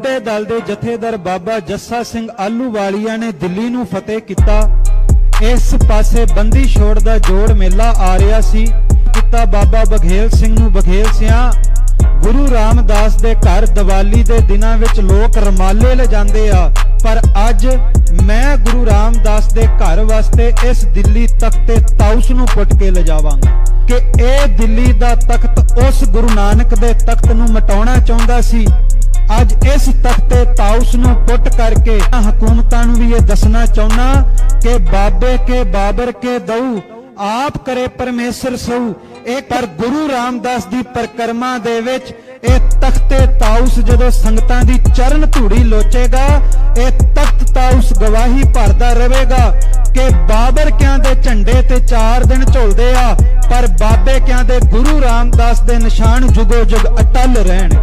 ਵੱਡੇ ਦਲ ਦੇ ਜਥੇਦਾਰ ਬਾਬਾ ਜੱਸਾ ਸਿੰਘ ਆਲੂਵਾਲੀਆ ਨੇ ਦਿੱਲੀ ਨੂੰ ਫਤਿਹ ਕੀਤਾ। ਇਸ ਪਾਸੇ ਬੰਦੀ ਛੋੜ ਦਾ ਜੋੜ ਮੇਲਾ ਆ ਰਿਹਾ ਸੀ। ਕੀਤਾ ਬਾਬਾ ਬਘੇਲ ਸਿੰਘ ਨੂੰ ਬਘੇਲ ਸਿਆਂ। ਗੁਰੂ ਰਾਮਦਾਸ ਦੇ ਘਰ ਦੀਵਾਲੀ ਦੇ ਦਿਨਾਂ ਵਿੱਚ ਲੋਕ ਰਮਾਲੇ ਲਿਜਾਂਦੇ ਆ। ਪਰ ਅੱਜ ਮੈਂ ਗੁਰੂ ਰਾਮਦਾਸ ਦੇ ਘਰ ਵਾਸਤੇ ਇਸ ਦਿੱਲੀ ਤਖਤ ਤੇ ਤਾਉਸ ਨੂੰ ਪੁੱਟ ਕੇ ਲਿਜਾਵਾਂਗਾ। ਕਿ ਇਹ ਦਿੱਲੀ ਦਾ ਤਖਤ ਉਸ ਗੁਰੂ ਨਾਨਕ ਦੇ ਤਖਤ ਨੂੰ ਮਟਾਉਣਾ ਚਾਹੁੰਦਾ ਸੀ ਅੱਜ ਇਸ ਤਖ਼ਤੇ ਤੇ ਤਾਉਸ ਨੂੰ ਪੁੱਟ ਕਰਕੇ ਹਕੂਮਤਾਂ ਨੂੰ ਵੀ ਇਹ ਦੱਸਣਾ ਚਾਹੁੰਨਾ ਕਿ ਬਾਬੇ ਕੇ ਬਾਬਰ ਕੇ ਦਊ, ਆਪ ਕਰੇ ਪਰਮੇਸ਼ਰ ਸਊ। ਇਹ ਪਰ ਗੁਰੂ ਰਾਮਦਾਸ ਦੀ ਪਰਕਰਮਾ ਦੇ ਵਿੱਚ ਇਹ ਤਖਤੇ ਤਾਉਸ ਜਦੋਂ ਸੰਗਤਾਂ ਦੀ ਚਰਨ ਧੂੜੀ ਲੋਚੇਗਾ, ਇਹ ਤਖਤ ਤਾਉਸ ਗਵਾਹੀ ਭਰਦਾ ਰਹੇਗਾ ਕਿ ਬਾਬਰ ਕਿਆਂ ਦੇ ਝੰਡੇ ਤੇ 4 ਦਿਨ ਝੁਲਦੇ ਆ, ਪਰ ਬਾਬੇ ਕਿਆਂ ਦੇ ਗੁਰੂ ਰਾਮਦਾਸ ਦੇ ਨਿਸ਼ਾਨ ਜੁਗੋ ਜੁਗ ਅਟਲ ਰਹਿਣ।